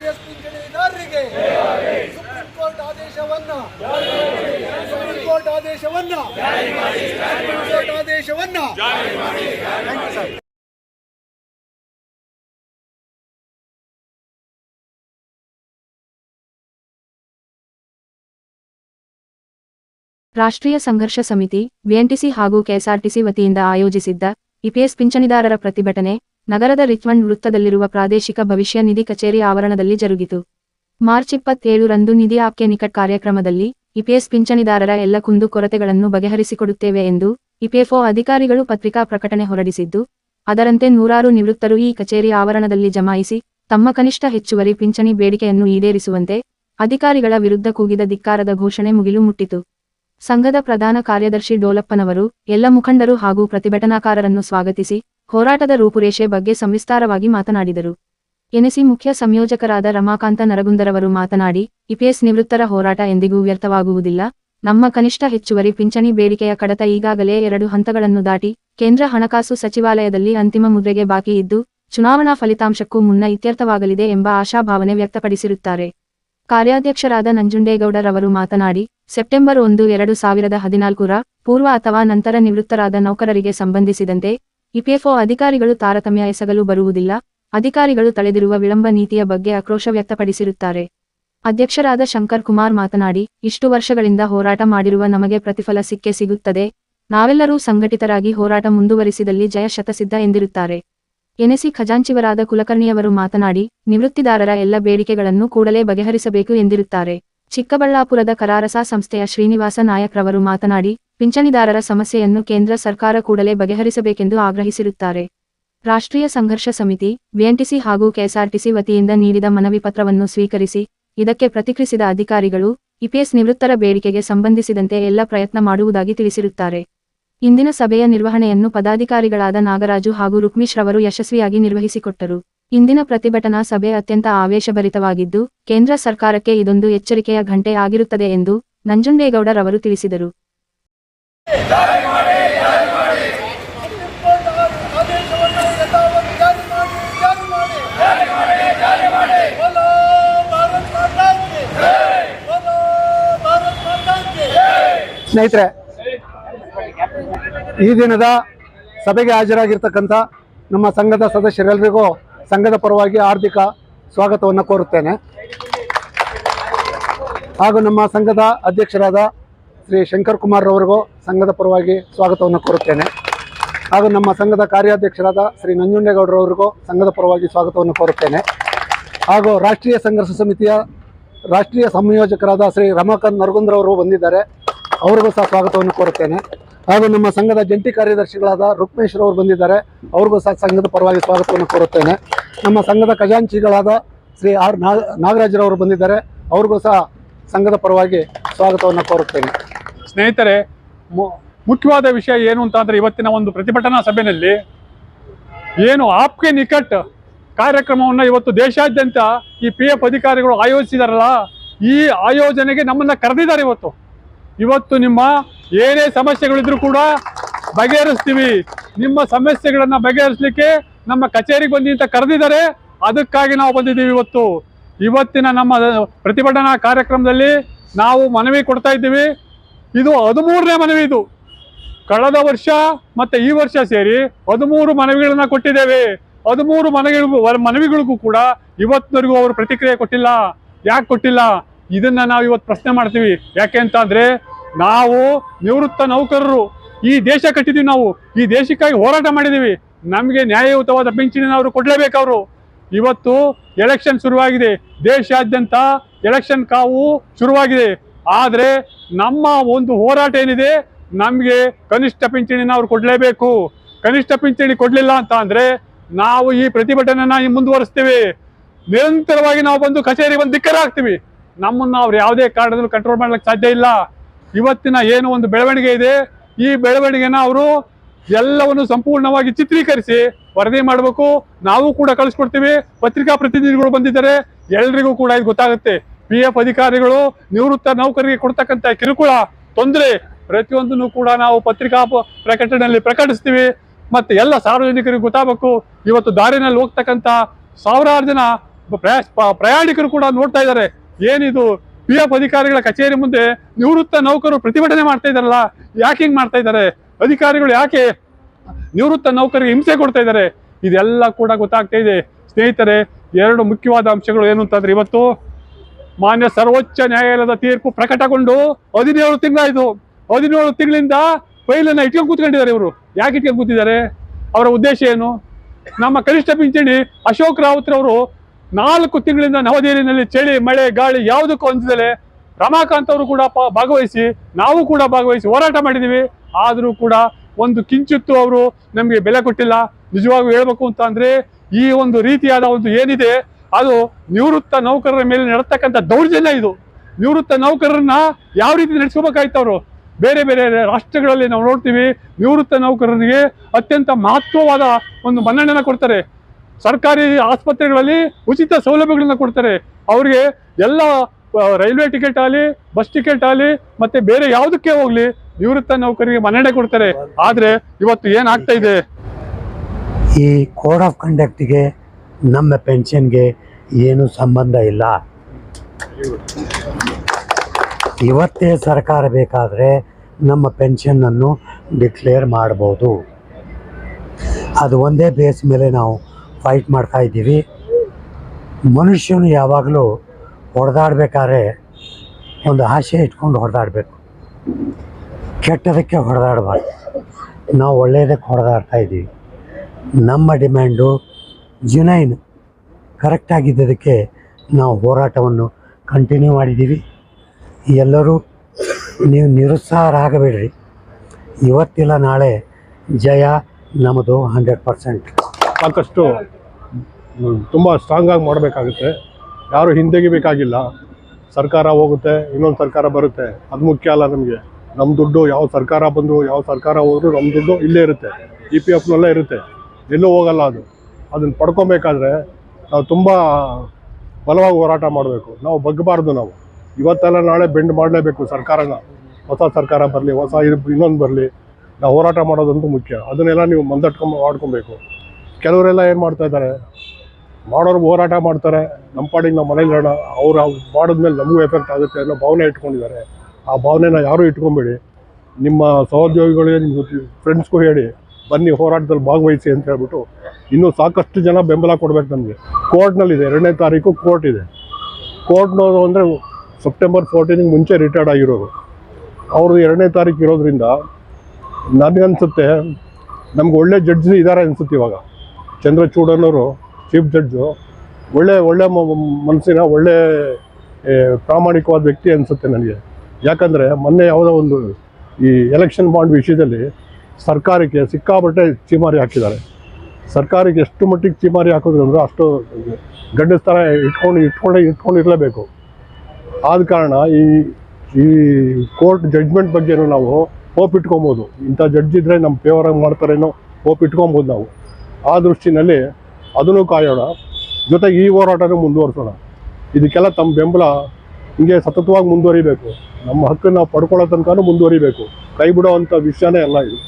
S ಪಿಂಚಣಿದಾರರಿಗೆ supreme court ಆದೇಶವನ್ನ. Supreme court ಆದೇಶವನ್ನ. ಸುಪ್ರೀಂ ಕೋರ್ಟ್ ಆದೇಶವನ್ನ. ರಾಷ್ಟ್ರೀಯ ಸಂಘರ್ಷ ಸಮಿತಿ ಬಿಎನ್ಟಿಸಿ ಹಾಗೂ ಕೆಎಸ್ಆರ್ಟಿಸಿ ವತಿಯಿಂದ ಆಯೋಜಿಸಿದ್ದ ಇಪಿಎಸ್ ಪಿಂಚಣಿದಾರರ ಪ್ರತಿಭಟನೆ ನಗರದ ರಿಚ್ಮಂಡ್ ವೃತ್ತದಲ್ಲಿರುವ ಪ್ರಾದೇಶಿಕ ಭವಿಷ್ಯ ನಿಧಿ ಕಚೇರಿ ಆವರಣದಲ್ಲಿ ಜರುಗಿತು. ಮಾರ್ಚ್ ಇಪ್ಪತ್ತೇಳರಂದು ನಿಧಿ ಆಪ್ಕೆ ನಿಕಟ್ ಕಾರ್ಯಕ್ರಮದಲ್ಲಿ ಇಪಿಎಸ್ ಪಿಂಚಣಿದಾರರ ಎಲ್ಲ ಕುಂದು ಕೊರತೆಗಳನ್ನು ಬಗೆಹರಿಸಿಕೊಡುತ್ತೇವೆ ಎಂದು ಇಪಿಎಫ್ಒ ಅಧಿಕಾರಿಗಳು ಪತ್ರಿಕಾ ಪ್ರಕಟಣೆ ಹೊರಡಿಸಿದ್ದು, ಅದರಂತೆ ನೂರಾರು ನಿವೃತ್ತರು ಈ ಕಚೇರಿ ಆವರಣದಲ್ಲಿ ಜಮಾಯಿಸಿ ತಮ್ಮ ಕನಿಷ್ಠ ಹೆಚ್ಚುವರಿ ಪಿಂಚಣಿ ಬೇಡಿಕೆಯನ್ನು ಈಡೇರಿಸುವಂತೆ ಅಧಿಕಾರಿಗಳ ವಿರುದ್ಧ ಕೂಗಿದ ಧಿಕ್ಕಾರದ ಘೋಷಣೆ ಮುಗಿಲು ಮುಟ್ಟಿತು. ಸಂಘದ ಪ್ರಧಾನ ಕಾರ್ಯದರ್ಶಿ ಡೋಲಪ್ಪನವರು, ಎಲ್ಲ ಮುಖಂಡರು ಹಾಗೂ ಪ್ರತಿಭಟನಾಕಾರರನ್ನು ಸ್ವಾಗತಿಸಿ ಹೋರಾಟದ ರೂಪುರೇಷೆ ಬಗ್ಗೆ ಸಂವಿಸ್ತಾರವಾಗಿ ಮಾತನಾಡಿದರು. ಎನಿಸಿ ಮುಖ್ಯ ಸಂಯೋಜಕರಾದ ರಮಾಕಾಂತ ನರಗುಂದರವರು ಮಾತನಾಡಿ ಇಪಿಎಸ್ ನಿವೃತ್ತರ ಹೋರಾಟ ಎಂದಿಗೂ ವ್ಯರ್ಥವಾಗುವುದಿಲ್ಲ. ನಮ್ಮ ಕನಿಷ್ಠ ಹೆಚ್ಚುವರಿ ಪಿಂಚಣಿ ಬೇಡಿಕೆಯ ಕಡತ ಈಗಾಗಲೇ ಎರಡು ಹಂತಗಳನ್ನು ದಾಟಿ, ಕೇಂದ್ರ ಹಣಕಾಸು ಸಚಿವಾಲಯದಲ್ಲಿ ಅಂತಿಮ ಮುದ್ರೆಗೆ ಬಾಕಿ ಇದ್ದು, ಚುನಾವಣಾ ಫಲಿತಾಂಶಕ್ಕೂ ಮುನ್ನ ಇತ್ಯರ್ಥವಾಗಲಿದೆ ಎಂಬ ಆಶಾಭಾವನೆ ವ್ಯಕ್ತಪಡಿಸಿರುತ್ತಾರೆ. ಕಾರ್ಯಾಧ್ಯಕ್ಷರಾದ ನಂಜುಂಡೇಗೌಡರವರು ಮಾತನಾಡಿ, ಸೆಪ್ಟೆಂಬರ್ ಒಂದು, ಎರಡು ಸಾವಿರದ ಹದಿನಾಲ್ಕರ ಪೂರ್ವ ಅಥವಾ ನಂತರ ನಿವೃತ್ತರಾದ ನೌಕರರಿಗೆ ಸಂಬಂಧಿಸಿದಂತೆ ಇಪಿಎಫ್ಒ ಅಧಿಕಾರಿಗಳು ತಾರತಮ್ಯ ಎಸಗಲು ಬರುವುದಿಲ್ಲ. ಅಧಿಕಾರಿಗಳು ತಳೆದಿರುವ ವಿಳಂಬ ನೀತಿಯ ಬಗ್ಗೆ ಆಕ್ರೋಶ ವ್ಯಕ್ತಪಡಿಸಿರುತ್ತಾರೆ. ಅಧ್ಯಕ್ಷರಾದ ಶಂಕರ್ ಕುಮಾರ್ ಮಾತನಾಡಿ, ಇಷ್ಟು ವರ್ಷಗಳಿಂದ ಹೋರಾಟ ಮಾಡಿರುವ ನಮಗೆ ಪ್ರತಿಫಲ ಸಿಕ್ಕೇ ಸಿಗುತ್ತದೆ. ನಾವೆಲ್ಲರೂ ಸಂಘಟಿತರಾಗಿ ಹೋರಾಟ ಮುಂದುವರಿಸಿದಲ್ಲಿ ಜಯ ಶತಸಿದ್ಧ ಎಂದಿರುತ್ತಾರೆ. ಎನೆಸಿ ಖಜಾಂಚಿವರಾದ ಕುಲಕರ್ಣಿಯವರು ಮಾತನಾಡಿ, ನಿವೃತ್ತಿದಾರರ ಎಲ್ಲ ಬೇಡಿಕೆಗಳನ್ನು ಕೂಡಲೇ ಬಗೆಹರಿಸಬೇಕು ಎಂದಿರುತ್ತಾರೆ. ಚಿಕ್ಕಬಳ್ಳಾಪುರದ ಕರಾರಸ ಸಂಸ್ಥೆಯ ಶ್ರೀನಿವಾಸ ನಾಯಕ್ರವರು ಮಾತನಾಡಿ, ಪಿಂಚಣಿದಾರರ ಸಮಸ್ಯೆಯನ್ನು ಕೇಂದ್ರ ಸರ್ಕಾರ ಕೂಡಲೇ ಬಗೆಹರಿಸಬೇಕೆಂದು ಆಗ್ರಹಿಸಿರುತ್ತಾರೆ. ರಾಷ್ಟ್ರೀಯ ಸಂಘರ್ಷ ಸಮಿತಿ ಬಿಎನ್ಟಿಸಿ ಹಾಗೂ ಕೆಎಸ್ಆರ್ಟಿಸಿ ವತಿಯಿಂದ ನೀಡಿದ ಮನವಿ ಪತ್ರವನ್ನು ಸ್ವೀಕರಿಸಿ, ಇದಕ್ಕೆ ಪ್ರತಿಕ್ರಿಯಿಸಿದ ಅಧಿಕಾರಿಗಳು ಇಪಿಎಸ್ ನಿವೃತ್ತರ ಬೇಡಿಕೆಗೆ ಸಂಬಂಧಿಸಿದಂತೆ ಎಲ್ಲ ಪ್ರಯತ್ನ ಮಾಡುವುದಾಗಿ ತಿಳಿಸಿರುತ್ತಾರೆ. ಇಂದಿನ ಸಭೆಯ ನಿರ್ವಹಣೆಯನ್ನು ಪದಾಧಿಕಾರಿಗಳಾದ ನಾಗರಾಜು ಹಾಗೂ ರುಕ್ಮಿಶ್ರವರು ಯಶಸ್ವಿಯಾಗಿ ನಿರ್ವಹಿಸಿಕೊಟ್ಟರು. ಇಂದಿನ ಪ್ರತಿಭಟನಾ ಸಭೆ ಅತ್ಯಂತ ಆವೇಶಭರಿತವಾಗಿದ್ದು, ಕೇಂದ್ರ ಸರ್ಕಾರಕ್ಕೆ ಇದೊಂದು ಎಚ್ಚರಿಕೆಯ ಘಂಟೆ ಆಗಿರುತ್ತದೆ ಎಂದು ನಂಜುಂಡೇಗೌಡರವರು ತಿಳಿಸಿದರು. ಸ್ನೇಹಿತರೆ, ಈ ದಿನದ ಸಭೆಗೆ ಹಾಜರಾಗಿರ್ತಕ್ಕಂಥ ನಮ್ಮ ಸಂಘದ ಸದಸ್ಯರೆಲ್ಲರಿಗೂ ಸಂಘದ ಪರವಾಗಿ ಹಾರ್ದಿಕ ಸ್ವಾಗತವನ್ನು ಕೋರುತ್ತೇನೆ. ಹಾಗೂ ನಮ್ಮ ಸಂಘದ ಅಧ್ಯಕ್ಷರಾದ ಶ್ರೀ ಶಂಕರ್ ಕುಮಾರ್ ಅವರಿಗೂ ಸಂಘದ ಪರವಾಗಿ ಸ್ವಾಗತವನ್ನು ಕೋರುತ್ತೇನೆ. ಹಾಗೂ ನಮ್ಮ ಸಂಘದ ಕಾರ್ಯಾಧ್ಯಕ್ಷರಾದ ಶ್ರೀ ನಂಜುಂಡೇಗೌಡರವರಿಗೂ ಸಂಘದ ಪರವಾಗಿ ಸ್ವಾಗತವನ್ನು ಕೋರುತ್ತೇನೆ. ಹಾಗೂ ರಾಷ್ಟ್ರೀಯ ಸಂಘರ್ಷ ಸಮಿತಿಯ ರಾಷ್ಟ್ರೀಯ ಸಂಯೋಜಕರಾದ ಶ್ರೀ ರಮಾಕಾಂತ್ ನರಗುಂದ್ರವರು ಬಂದಿದ್ದಾರೆ. ಅವರಿಗೂ ಸಹ ಸ್ವಾಗತವನ್ನು ಕೋರುತ್ತೇನೆ. ಹಾಗೂ ನಮ್ಮ ಸಂಘದ ಜಂಟಿ ಕಾರ್ಯದರ್ಶಿಗಳಾದ ರುಕ್ಮೇಶ್ರವರು ಬಂದಿದ್ದಾರೆ. ಅವ್ರಿಗೂ ಸಹ ಸಂಘದ ಪರವಾಗಿ ಸ್ವಾಗತವನ್ನು ಕೋರುತ್ತೇನೆ. ನಮ್ಮ ಸಂಘದ ಖಜಾಂಚಿಗಳಾದ ಶ್ರೀ ಆರ್ ನಾಗರಾಜರವರು ಬಂದಿದ್ದಾರೆ. ಅವ್ರಿಗೂ ಸಹ ಸಂಘದ ಪರವಾಗಿ ಸ್ವಾಗತವನ್ನು ಕೋರುತ್ತೇನೆ. ಸ್ನೇಹಿತರೆ ಮುಖ್ಯವಾದ ವಿಷಯ ಏನು ಅಂತ ಅಂದರೆ ಇವತ್ತಿನ ಒಂದು ಪ್ರತಿಭಟನಾ ಸಭೆಯಲ್ಲಿ ಏನು ಆಪ್ಕೆ ನಿಕಟ್ ಕಾರ್ಯಕ್ರಮವನ್ನು ಇವತ್ತು ದೇಶಾದ್ಯಂತ ಈ ಪಿ ಎಫ್ ಅಧಿಕಾರಿಗಳು ಆಯೋಜಿಸಿದಾರಲ್ಲ, ಈ ಆಯೋಜನೆಗೆ ನಮ್ಮನ್ನು ಕರೆದಿದ್ದಾರೆ ಇವತ್ತು. ಇವತ್ತು ನಿಮ್ಮ ಏನೇ ಸಮಸ್ಯೆಗಳಿದ್ರು ಕೂಡ ಬಗೆಹರಿಸ್ತೀವಿ. ನಿಮ್ಮ ಸಮಸ್ಯೆಗಳನ್ನ ಬಗೆಹರಿಸಲಿಕ್ಕೆ ನಮ್ಮ ಕಚೇರಿಗೆ ಬಂದಿ ಅಂತ ಕರೆದಿದ್ದಾರೆ. ಅದಕ್ಕಾಗಿ ನಾವು ಬಂದಿದ್ದೀವಿ ಇವತ್ತು. ಇವತ್ತಿನ ನಮ್ಮ ಪ್ರತಿಭಟನಾ ಕಾರ್ಯಕ್ರಮದಲ್ಲಿ ನಾವು ಮನವಿ ಕೊಡ್ತಾ ಇದ್ದೀವಿ. ಇದು ಹದಿಮೂರನೇ ಮನವಿ ಇದು. ಕಳೆದ ವರ್ಷ ಮತ್ತೆ ಈ ವರ್ಷ ಸೇರಿ ಹದಿಮೂರು ಮನವಿಗಳನ್ನ ಕೊಟ್ಟಿದ್ದೇವೆ. ಹದಿಮೂರು ಮನವಿಗಳಿಗೂ ಮನವಿಗಳಿಗೂ ಕೂಡ ಇವತ್ತಿನವರೆಗೂ ಅವರು ಪ್ರತಿಕ್ರಿಯೆ ಕೊಟ್ಟಿಲ್ಲ. ಯಾಕೆ ಕೊಟ್ಟಿಲ್ಲ? ಇದನ್ನ ನಾವು ಇವತ್ತು ಪ್ರಶ್ನೆ ಮಾಡ್ತೀವಿ. ಯಾಕೆ ಅಂತ ಅಂದ್ರೆ ನಾವು ನಿವೃತ್ತ ನೌಕರರು. ಈ ದೇಶ ಕಟ್ಟಿದೀವಿ ನಾವು. ಈ ದೇಶಕ್ಕಾಗಿ ಹೋರಾಟ ಮಾಡಿದೀವಿ. ನಮಗೆ ನ್ಯಾಯಯುತವಾದ ಪಿಂಚಣಿನ ಅವರು ಕೊಡ್ಲೇಬೇಕು ಅವರು. ಇವತ್ತು ಎಲೆಕ್ಷನ್ ಶುರುವಾಗಿದೆ. ದೇಶಾದ್ಯಂತ ಎಲೆಕ್ಷನ್ ಕಾವು ಶುರುವಾಗಿದೆ. ಆದರೆ ನಮ್ಮ ಒಂದು ಹೋರಾಟ ಏನಿದೆ? ನಮಗೆ ಕನಿಷ್ಠ ಪಿಂಚಣಿನ ಅವ್ರು ಕೊಡ್ಲೇಬೇಕು. ಕನಿಷ್ಠ ಪಿಂಚಣಿ ಕೊಡಲಿಲ್ಲ ಅಂತ ಅಂದ್ರೆ ನಾವು ಈ ಪ್ರತಿಭಟನೆನ ಮುಂದುವರಿಸ್ತೇವೆ. ನಿರಂತರವಾಗಿ ನಾವು ಬಂದು ಕಚೇರಿ ಬಂದು ಧಿಕ್ಕರ ನಮ್ಮನ್ನ ಅವ್ರು ಯಾವುದೇ ಕಾರಣದಲ್ಲೂ ಕಂಟ್ರೋಲ್ ಮಾಡ್ಲಿಕ್ಕೆ ಸಾಧ್ಯ ಇಲ್ಲ. ಇವತ್ತಿನ ಏನು ಒಂದು ಬೆಳವಣಿಗೆ ಇದೆ, ಈ ಬೆಳವಣಿಗೆನ ಅವರು ಎಲ್ಲವನ್ನು ಸಂಪೂರ್ಣವಾಗಿ ಚಿತ್ರೀಕರಿಸಿ ವರದಿ ಮಾಡಬೇಕು. ನಾವು ಕೂಡ ಕಳಿಸ್ಕೊಡ್ತೀವಿ. ಪತ್ರಿಕಾ ಪ್ರತಿನಿಧಿಗಳು ಬಂದಿದ್ದಾರೆ. ಎಲ್ರಿಗೂ ಕೂಡ ಇದು ಗೊತ್ತಾಗುತ್ತೆ. ಪಿ ಎಫ್ ಅಧಿಕಾರಿಗಳು, ನಿವೃತ್ತ ನೌಕರರಿಗೆ ಕೊಡ್ತಕ್ಕಂಥ ಕಿರುಕುಳ, ತೊಂದರೆ, ಪ್ರತಿಯೊಂದನ್ನು ಕೂಡ ನಾವು ಪತ್ರಿಕಾ ಪ್ರಕಟಣೆಯಲ್ಲಿ ಪ್ರಕಟಿಸ್ತೀವಿ. ಮತ್ತೆ ಎಲ್ಲ ಸಾರ್ವಜನಿಕರಿಗೆ ಗೊತ್ತಾಗಬೇಕು. ಇವತ್ತು ದಾರಿನಲ್ಲಿ ಹೋಗ್ತಕ್ಕಂಥ ಸಾವಿರಾರು ಜನ ಪ್ರಯಾಣಿಕರು ಕೂಡ ನೋಡ್ತಾ ಇದ್ದಾರೆ. ಏನಿದು? ಪಿ ಎಫ್ ಅಧಿಕಾರಿಗಳ ಕಚೇರಿ ಮುಂದೆ ನಿವೃತ್ತ ನೌಕರರು ಪ್ರತಿಭಟನೆ ಮಾಡ್ತಾ ಇದಾರಲ್ಲ ಯಾಕೆ ಹಿಂಗ್ ಮಾಡ್ತಾ ಇದ್ದಾರೆ? ಅಧಿಕಾರಿಗಳು ಯಾಕೆ ನಿವೃತ್ತ ನೌಕರಿಗೆ ಹಿಂಸೆ ಕೊಡ್ತಾ ಇದ್ದಾರೆ? ಇದೆಲ್ಲ ಕೂಡ ಗೊತ್ತಾಗ್ತಾ ಇದೆ. ಸ್ನೇಹಿತರೆ, ಎರಡು ಮುಖ್ಯವಾದ ಅಂಶಗಳು ಏನು ಅಂತಂದ್ರೆ ಇವತ್ತು ಮಾನ್ಯ ಸರ್ವೋಚ್ಚ ನ್ಯಾಯಾಲಯದ ತೀರ್ಪು ಪ್ರಕಟಗೊಂಡು ಹದಿನೇಳು ತಿಂಗಳಾಯ್ತು. ಹದಿನೇಳು ತಿಂಗಳಿಂದ ಫೈಲನ್ನ ಇಟ್ಕೊಂಡು ಕೂತ್ಕೊಂಡಿದ್ದಾರೆ ಇವರು. ಯಾಕೆ ಇಟ್ಕೊಂಡು ಕೂತಿದ್ದಾರೆ? ಅವರ ಉದ್ದೇಶ ಏನು? ನಮ್ಮ ಕನಿಷ್ಠ ಪಿಂಚಣಿ ಅಶೋಕ್ ರಾವತ್ ರವರು ನಾಲ್ಕು ತಿಂಗಳಿಂದ ನವದೆಹಲಿನಲ್ಲಿ ಚಳಿ, ಮಳೆ, ಗಾಳಿ ಯಾವುದಕ್ಕೂ ಹೊಂದಿದಲೆ ರಮಾಕಾಂತ್ ಅವರು ಕೂಡ ಭಾಗವಹಿಸಿ, ನಾವು ಕೂಡ ಭಾಗವಹಿಸಿ ಹೋರಾಟ ಮಾಡಿದೀವಿ. ಆದರೂ ಕೂಡ ಒಂದು ಕಿಂಚಿತ್ತು ಅವರು ನಮಗೆ ಬೆಲೆ ಕೊಟ್ಟಿಲ್ಲ. ನಿಜವಾಗೂ ಹೇಳ್ಬೇಕು ಅಂತ ಅಂದರೆ ಈ ಒಂದು ರೀತಿಯಾದ ಒಂದು ಏನಿದೆ, ಅದು ನಿವೃತ್ತ ನೌಕರರ ಮೇಲೆ ನಡತಕ್ಕಂಥ ದೌರ್ಜನ್ಯ ಇದು. ನಿವೃತ್ತ ನೌಕರರನ್ನ ಯಾವ ರೀತಿ ನಡೆಸ್ಕೋಬೇಕಾಯ್ತು ಅವರು? ಬೇರೆ ಬೇರೆ ರಾಷ್ಟ್ರಗಳಲ್ಲಿ ನಾವು ನೋಡ್ತೀವಿ, ನಿವೃತ್ತ ನೌಕರರಿಗೆ ಅತ್ಯಂತ ಮಹತ್ವವಾದ ಒಂದು ಮನ್ನಣೆಯನ್ನು ಕೊಡ್ತಾರೆ. ಸರ್ಕಾರಿ ಆಸ್ಪತ್ರೆಗಳಲ್ಲಿ ಉಚಿತ ಸೌಲಭ್ಯಗಳನ್ನ ಕೊಡ್ತಾರೆ. ಅವರಿಗೆ ಎಲ್ಲ ರೈಲ್ವೆ ಟಿಕೆಟ್ ಆಗಲಿ, ಬಸ್ ಟಿಕೆಟ್ ಆಗಲಿ, ಮತ್ತೆ ಬೇರೆ ಯಾವುದಕ್ಕೆ ಹೋಗ್ಲಿ, ನಿವೃತ್ತ ನೌಕರಿಗೆ ಮನ್ನಣೆ ಕೊಡ್ತಾರೆ. ಆದರೆ ಇವತ್ತು ಏನಾಗ್ತಾ ಇದೆ? ಈ ಕೋಡ್ ಆಫ್ ಕಂಡಕ್ಟ್ಗೆ ನಮ್ಮ ಪೆನ್ಷನ್ಗೆ ಏನು ಸಂಬಂಧ ಇಲ್ಲ. ಇವತ್ತೇ ಸರ್ಕಾರ ಬೇಕಾದರೆ ನಮ್ಮ ಪೆನ್ಷನ್ನನ್ನು ಡಿಕ್ಲೇರ್ ಮಾಡ್ಬೋದು. ಅದು ಒಂದೇ ಬೇಸ್ ಮೇಲೆ ನಾವು ಫೈಟ್ ಮಾಡ್ತಾ ಇದ್ದೀವಿ. ಮನುಷ್ಯನು ಯಾವಾಗಲೂ ಹೊಡೆದಾಡ್ಬೇಕಾದ್ರೆ ಒಂದು ಆಸೆ ಇಟ್ಕೊಂಡು ಹೊಡೆದಾಡಬೇಕು. ಕೆಟ್ಟದಕ್ಕೆ ಹೊಡೆದಾಡಬಾರ್ದು. ನಾವು ಒಳ್ಳೆಯದಕ್ಕೆ ಹೊಡೆದಾಡ್ತಾ ಇದ್ದೀವಿ. ನಮ್ಮ ಡಿಮ್ಯಾಂಡು ಜುನೈನ್ ಕರೆಕ್ಟಾಗಿದ್ದದಕ್ಕೆ ನಾವು ಹೋರಾಟವನ್ನು ಕಂಟಿನ್ಯೂ ಮಾಡಿದ್ದೀವಿ. ಎಲ್ಲರೂ ನೀವು ನಿರುತ್ಸಾಹರಾಗಬೇಡ್ರಿ. ಇವತ್ತಿಲ್ಲ, ನಾಳೆ ಜಯ ನಮ್ಮದು ಹಂಡ್ರೆಡ್ ಪರ್ಸೆಂಟ್ ಸಾಕಷ್ಟು ತುಂಬ ಸ್ಟ್ರಾಂಗ್ ಆಗಿ ಮಾಡಬೇಕಾಗುತ್ತೆ. ಯಾರು ಹಿಂದೆಗಿಬೇಕಾಗಿಲ್ಲ ಸರ್ಕಾರ ಹೋಗುತ್ತೆ, ಇನ್ನೊಂದು ಸರ್ಕಾರ ಬರುತ್ತೆ. ಅದು ಮುಖ್ಯ ಅಲ್ಲ ನಮಗೆ. ನಮ್ಮ ದುಡ್ಡು ಯಾವ ಸರ್ಕಾರ ಬಂದರೂ, ಯಾವ ಸರ್ಕಾರ ಹೋದರೂ ನಮ್ಮ ದುಡ್ಡು ಇಲ್ಲೇ ಇರುತ್ತೆ. ಇ ಪಿ ಎಫ್ನಲ್ಲೇ ಇರುತ್ತೆ. ಎಲ್ಲೂ ಹೋಗಲ್ಲ ಅದು. ಅದನ್ನು ಪಡ್ಕೊಬೇಕಾದ್ರೆ ನಾವು ತುಂಬ ಬಲವಾಗಿ ಹೋರಾಟ ಮಾಡಬೇಕು. ನಾವು ಬಗ್ಗಬಾರ್ದು ನಾವು. ಇವತ್ತೆಲ್ಲ ನಾಳೆ ಬೆಂಡ್ ಮಾಡಲೇಬೇಕು ಸರ್ಕಾರನ. ಹೊಸ ಸರ್ಕಾರ ಬರಲಿ, ಹೊಸ ಇನ್ನೊಂದು ಬರಲಿ. ನಾವು ಹೋರಾಟ ಮಾಡೋದಂತೂ ಮುಖ್ಯ. ಅದನ್ನೆಲ್ಲ ನೀವು ಮಂದಟ್ಕೊಂಡು ಮಾಡ್ಕೊಬೇಕು. ಕೆಲವರೆಲ್ಲ ಏನು ಮಾಡ್ತಾ ಇದ್ದಾರೆ? ಮಾಡೋರು ಹೋರಾಟ ಮಾಡ್ತಾರೆ. ನಮ್ಮ ಪಾಡಿಗೆ ನಮ್ಮ ಮನೇಲಿ ಇರೋಣ. ಅವ್ರು ಅವ್ರು ಮಾಡಿದ್ಮೇಲೆ ನಮಗೂ ಎಫೆಕ್ಟ್ ಆಗುತ್ತೆ ಅನ್ನೋ ಭಾವನೆ ಇಟ್ಕೊಂಡಿದ್ದಾರೆ. ಆ ಭಾವನೆನ ಯಾರೂ ಇಟ್ಕೊಂಬೇಡಿ. ನಿಮ್ಮ ಸಹೋದ್ಯೋಗಿಗಳಿಗೆ, ನಿಮ್ಮ ಫ್ರೆಂಡ್ಸ್ಗೂ ಹೇಳಿ, ಬನ್ನಿ, ಹೋರಾಟದಲ್ಲಿ ಭಾಗವಹಿಸಿ ಅಂತ ಹೇಳ್ಬಿಟ್ಟು ಇನ್ನೂ ಸಾಕಷ್ಟು ಜನ ಬೆಂಬಲ ಕೊಡ್ಬೇಕು ನಮಗೆ. ಕೋರ್ಟ್ನಲ್ಲಿದೆ ಎರಡನೇ ತಾರೀಕು ಕೋರ್ಟ್ ಇದೆ. ಕೋರ್ಟ್ನವರು ಅಂದರೆ ಸೆಪ್ಟೆಂಬರ್ ಫೋರ್ಟೀನಿಗೆ ಮುಂಚೆ ರಿಟೈರ್ಡ್ ಆಗಿರೋರು. ಅವ್ರದ್ದು ಎರಡನೇ ತಾರೀಕು ಇರೋದ್ರಿಂದ ನನಗನ್ಸುತ್ತೆ, ನಮ್ಗೆ ಒಳ್ಳೆ ಜಡ್ಜ್ ಇದ್ದಾರೆ ಅನ್ಸುತ್ತೆ ಇವಾಗ. ಚಂದ್ರಚೂಡನವರು ಚೀಫ್ ಜಡ್ಜು, ಒಳ್ಳೆ ಒಳ್ಳೆ ಮನಸ್ಸಿನ ಒಳ್ಳೆ ಪ್ರಾಮಾಣಿಕವಾದ ವ್ಯಕ್ತಿ ಅನಿಸುತ್ತೆ ನನಗೆ. ಯಾಕಂದರೆ ಮೊನ್ನೆ ಯಾವುದೋ ಒಂದು ಈ ಎಲೆಕ್ಷನ್ ಬಾಂಡ್ ವಿಷಯದಲ್ಲಿ ಸರ್ಕಾರಕ್ಕೆ ಸಿಕ್ಕಾಪಟ್ಟೆ ಚೀಮಾರಿ ಹಾಕಿದ್ದಾರೆ. ಸರ್ಕಾರಕ್ಕೆ ಎಷ್ಟು ಮಟ್ಟಿಗೆ ಚೀಮಾರಿ ಹಾಕಿದ್ರು ಅಂದ್ರೆ ಅಷ್ಟು ಗಂಡಸ ಥರ ಇಟ್ಕೊಂಡು ಇಟ್ಕೊಂಡು ಇಟ್ಕೊಂಡು ಇರಲೇಬೇಕು. ಆದ ಕಾರಣ ಈ ಈ ಕೋರ್ಟ್ ಜಡ್ಜ್ಮೆಂಟ್ ಬಗ್ಗೆನೂ ನಾವು ಹೋಪ್ ಇಟ್ಕೊಬೋದು ಇಂಥ ಜಡ್ಜ್ ಇದ್ದರೆ ನಮ್ಮ ಫೇವರಾಗಿ ಮಾಡ್ತಾರೇನೋ ಹೋಪ್ ಇಟ್ಕೊಬೋದು ನಾವು. ಆ ದೃಷ್ಟಿನಲ್ಲಿ ಅದನ್ನು ಕಾಯೋಣ. ಜೊತೆಗೆ ಈ ಹೋರಾಟನೂ ಮುಂದುವರಿಸೋಣ. ಇದಕ್ಕೆಲ್ಲ ತಮ್ಮ ಬೆಂಬಲ ಹಿಂಗೆ ಸತತವಾಗಿ ಮುಂದುವರಿಬೇಕು. ನಮ್ಮ ಹಕ್ಕನ್ನು ಪಡ್ಕೊಳ್ಳೋ ತನಕನೂ ಮುಂದುವರಿಬೇಕು. ಕೈ ಬಿಡೋವಂಥ ವಿಷಯನೇ ಅಲ್ಲ ಇದು.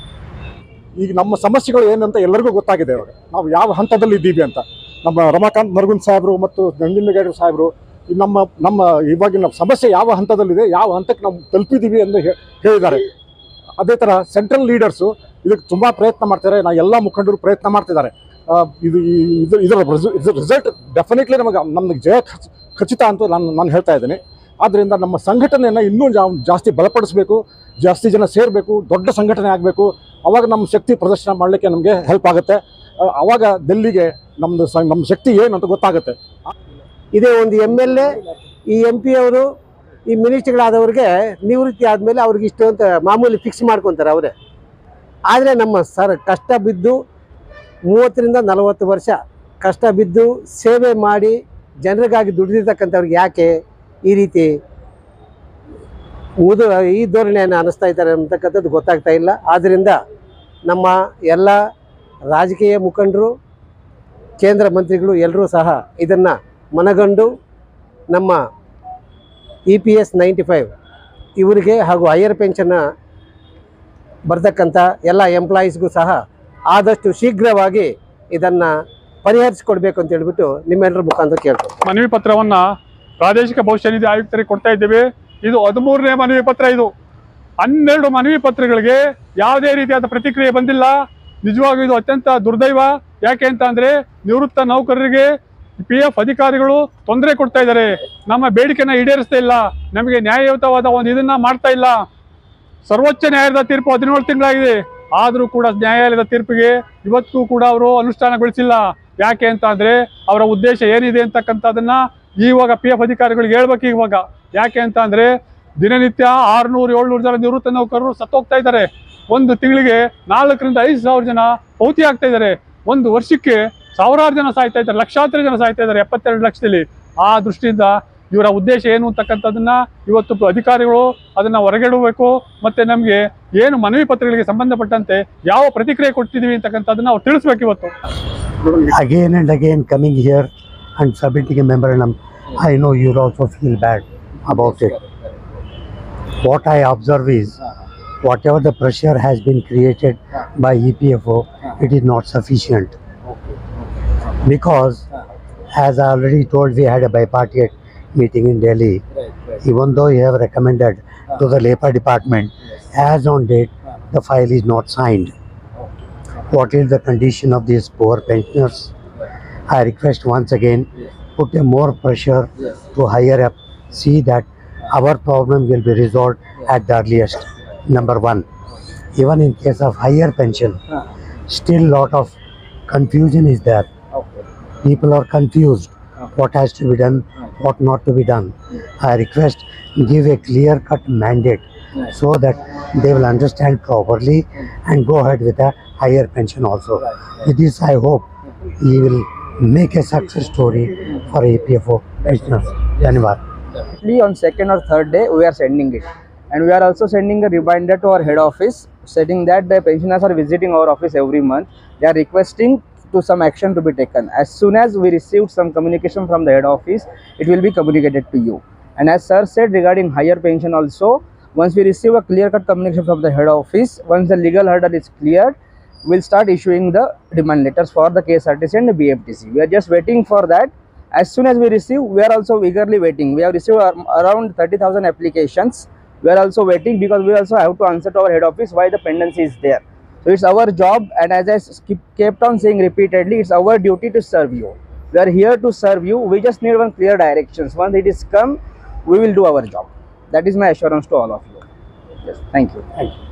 ಈಗ ನಮ್ಮ ಸಮಸ್ಯೆಗಳು ಏನಂತ ಎಲ್ಲರಿಗೂ ಗೊತ್ತಾಗಿದೆ ಇವಾಗ. ನಾವು ಯಾವ ಹಂತದಲ್ಲಿ ಇದ್ದೀವಿ ಅಂತ. ನಮ್ಮ ರಮಾಕಾಂತ್ ನರಗುಂದ್ ಸಾಹೇಬರು ಮತ್ತು ನಂಜನಗೌಡರು ಸಾಹೇಬರು ನಮ್ಮ ನಮ್ಮ ಇವಾಗಿನ ಸಮಸ್ಯೆ ಯಾವ ಹಂತದಲ್ಲಿದೆ, ಯಾವ ಹಂತಕ್ಕೆ ನಾವು ತಲುಪಿದ್ದೀವಿ ಎಂದು ಹೇಳಿದ್ದಾರೆ. ಅದೇ ಥರ ಸೆಂಟ್ರಲ್ ಲೀಡರ್ಸು ಇದಕ್ಕೆ ತುಂಬ ಪ್ರಯತ್ನ ಮಾಡ್ತಾರೆ ನಾ ಎಲ್ಲ ಮುಖಂಡರು ಪ್ರಯತ್ನ ಮಾಡ್ತಿದ್ದಾರೆ. ಇದು ಇದು, ಇದರ ರಿಸಲ್ಟ್ ಡೆಫಿನೆಟ್ಲಿ ನಮಗೆ ನಮಗೆ ಜಯ ಖಚ್- ಖಚಿತ ಅಂತ ನಾನು ನಾನು ಹೇಳ್ತಾ ಇದ್ದೀನಿ. ಆದ್ದರಿಂದ ನಮ್ಮ ಸಂಘಟನೆಯನ್ನು ಇನ್ನೂ ಜಾಸ್ತಿ ಬಲಪಡಿಸಬೇಕು, ಜಾಸ್ತಿ ಜನ ಸೇರಬೇಕು, ದೊಡ್ಡ ಸಂಘಟನೆ ಆಗಬೇಕು. ಅವಾಗ ನಮ್ಮ ಶಕ್ತಿ ಪ್ರದರ್ಶನ ಮಾಡಲಿಕ್ಕೆ ನಮಗೆ ಹೆಲ್ಪ್ ಆಗುತ್ತೆ. ಆವಾಗ ಡೆಲ್ಲಿಗೆ ನಮ್ಮದು ನಮ್ಮ ಶಕ್ತಿ ಏನು ಅಂತ ಗೊತ್ತಾಗುತ್ತೆ. ಇದೇ ಒಂದು ಎಂ ಎಲ್ ಎ ಈ ಎಂ ಪಿ ಅವರು ಈ ಮಿನಿಸ್ಟ್ರಿಗಳಾದವ್ರಿಗೆ ನಿವೃತ್ತಿ ಆದಮೇಲೆ ಅವ್ರಿಗೆ ಇಷ್ಟು ಅಂತ ಮಾಮೂಲಿ ಫಿಕ್ಸ್ ಮಾಡ್ಕೊತಾರೆ ಅವರೇ. ಆದರೆ ನಮ್ಮ ಸರ್ ಕಷ್ಟ ಬಿದ್ದು ಮೂವತ್ತರಿಂದ ನಲವತ್ತು ವರ್ಷ ಕಷ್ಟ ಬಿದ್ದು ಸೇವೆ ಮಾಡಿ ಜನರಿಗಾಗಿ ದುಡಿದಿರ್ತಕ್ಕಂಥವ್ರಿಗೆ ಯಾಕೆ ಈ ರೀತಿ ಮುದು ಈ ಧೋರಣೆಯನ್ನು ಅನಿಸ್ತಾ ಇದ್ದಾರೆ ಅಂತಕ್ಕಂಥದ್ದು ಗೊತ್ತಾಗ್ತಾ ಇಲ್ಲ. ಆದ್ದರಿಂದ ನಮ್ಮ ಎಲ್ಲ ರಾಜಕೀಯ ಮುಖಂಡರು, ಕೇಂದ್ರ ಮಂತ್ರಿಗಳು ಎಲ್ಲರೂ ಸಹ ಇದನ್ನು ಮನಗಂಡು ನಮ್ಮ E P S ninety five ಇವರಿಗೆ ಹಾಗೂ ಹೈಯರ್ ಪೆನ್ಷನ್ನ ಬರ್ತಕ್ಕಂಥ ಎಲ್ಲ ಎಂಪ್ಲಾಯೀಸ್ಗೂ ಸಹ ಆದಷ್ಟು ಶೀಘ್ರವಾಗಿ ಇದನ್ನು ಪರಿಹರಿಸಿಕೊಡ್ಬೇಕು ಅಂತ ಹೇಳ್ಬಿಟ್ಟು ನಿಮ್ಮೆಲ್ಲರ ಮುಖಾಂತರ ಕೇಳ್ತೀವಿ ಮನವಿ ಪತ್ರವನ್ನು ಪ್ರಾದೇಶಿಕ ಭವಿಷ್ಯ ನಿಧಿ ಆಯುಕ್ತರಿಗೆ ಕೊಡ್ತಾ ಇದ್ದೇವೆ. ಇದು ಹದಿಮೂರನೇ ಮನವಿ ಪತ್ರ ಇದು. ಹನ್ನೆರಡು ಮನವಿ ಪತ್ರಗಳಿಗೆ ಯಾವುದೇ ರೀತಿಯಾದ ಪ್ರತಿಕ್ರಿಯೆ ಬಂದಿಲ್ಲ. ನಿಜವಾಗಿಯೂ ಇದು ಅತ್ಯಂತ ದುರ್ದೈವ. ಯಾಕೆ ಅಂತ ನಿವೃತ್ತ ನೌಕರರಿಗೆ ಪಿ ಎಫ್ ಅಧಿಕಾರಿಗಳು ತೊಂದರೆ ಕೊಡ್ತಾ ಇದ್ದಾರೆ. ನಮ್ಮ ಬೇಡಿಕೆನ ಈಡೇರಿಸ್ತಾ ಇಲ್ಲ. ನಮಗೆ ನ್ಯಾಯಯುತವಾದ ಒಂದು ಇದನ್ನ ಮಾಡ್ತಾ ಇಲ್ಲ. ಸರ್ವೋಚ್ಚ ನ್ಯಾಯಾಲಯದ ತೀರ್ಪು ಹದಿನೇಳು ತಿಂಗಳಾಗಿದೆ. ಆದರೂ ಕೂಡ ನ್ಯಾಯಾಲಯದ ತೀರ್ಪಿಗೆ ಇವತ್ತಿಗೂ ಕೂಡ ಅವರು ಅನುಷ್ಠಾನಗೊಳಿಸಿಲ್ಲ. ಯಾಕೆ ಅಂತ ಅಂದ್ರೆ ಅವರ ಉದ್ದೇಶ ಏನಿದೆ ಅಂತಕ್ಕಂಥದ್ದನ್ನು ಇವಾಗ ಪಿ ಎಫ್ ಅಧಿಕಾರಿಗಳಿಗೆ ಹೇಳ್ಬೇಕು ಇವಾಗ. ಯಾಕೆ ಅಂತ ಅಂದ್ರೆ ದಿನನಿತ್ಯ ಆರ್ನೂರು, ಏಳ್ನೂರು ಜನ ನಿವೃತ್ತ ನೌಕರರು ಸತ್ತೋಗ್ತಾ ಇದ್ದಾರೆ. ಒಂದು ತಿಂಗಳಿಗೆ ನಾಲ್ಕರಿಂದ ಐದು ಸಾವಿರ ಜನ ಪೌತಿ ಆಗ್ತಾ ಇದ್ದಾರೆ. ಒಂದು ವರ್ಷಕ್ಕೆ ಸಾವಿರಾರು ಜನ ಸಾಯ್ತಾ ಇದ್ದಾರೆ, ಲಕ್ಷಾಂತರ ಜನ ಸಾಯ್ತಾ ಇದ್ದಾರೆ ಎಪ್ಪತ್ತೆರಡು ಲಕ್ಷದಲ್ಲಿ. ಆ ದೃಷ್ಟಿಯಿಂದ ಇವರ ಉದ್ದೇಶ ಏನು ಅಂತಕ್ಕಂಥದ್ದನ್ನು ಇವತ್ತು ಅಧಿಕಾರಿಗಳು ಅದನ್ನು ಹೊರಗೆಡಬೇಕು ಮತ್ತು ನಮಗೆ ಏನು ಮನವಿ ಪತ್ರಗಳಿಗೆ ಸಂಬಂಧಪಟ್ಟಂತೆ ಯಾವ ಪ್ರತಿಕ್ರಿಯೆ ಕೊಟ್ಟಿದ್ದೀವಿ ಅಂತಕ್ಕಂಥದನ್ನ ಅವ್ರು ತಿಳಿಸ್ಬೇಕು ಇವತ್ತು. Again and again coming here and submitting a member ನಮ್ I know you also feel bad about it what I observe is whatever the pressure has been created by E P F O it is not sufficient Because, as I already told, we had a bipartite meeting in Delhi. Even though you have recommended ah. to the labor department, as on date, ah. the file is not signed. What is the condition of these poor pensioners. I request once again, put a more pressure to higher up, see that ah. our problem will be resolved at the earliest. Number one, even in case of higher pension, still lot of confusion is there. People are confused. What has to be done, what not to be done. I request give a clear cut mandate so that they will understand properly and go ahead with a higher pension also. With this, I hope he will make a success story for APFO pensioners. Definitely on second or third day we are sending it and we are also sending a reminder to our head office stating that the pensioners are visiting our office every month they are requesting to some action to be taken. As soon as we received some communication from the head office it will be communicated to you. And as sir said regarding higher pension also once we receive a clear cut communication from the head office once the legal hurdle is cleared we'll start issuing the demand letters for the KSRTC and the BFTC we are just waiting for that. As soon as we receive we are also eagerly waiting. We have received around 30000 applications. We are also waiting because we also have to answer to our head office why the pendency is there so it's our job and as I kept on saying repeatedly it's our duty to serve you. We are here to serve you. We just need one clear directions. Once it is come we will do our job. That is my assurance to all of you. Yes thank you. Thank you.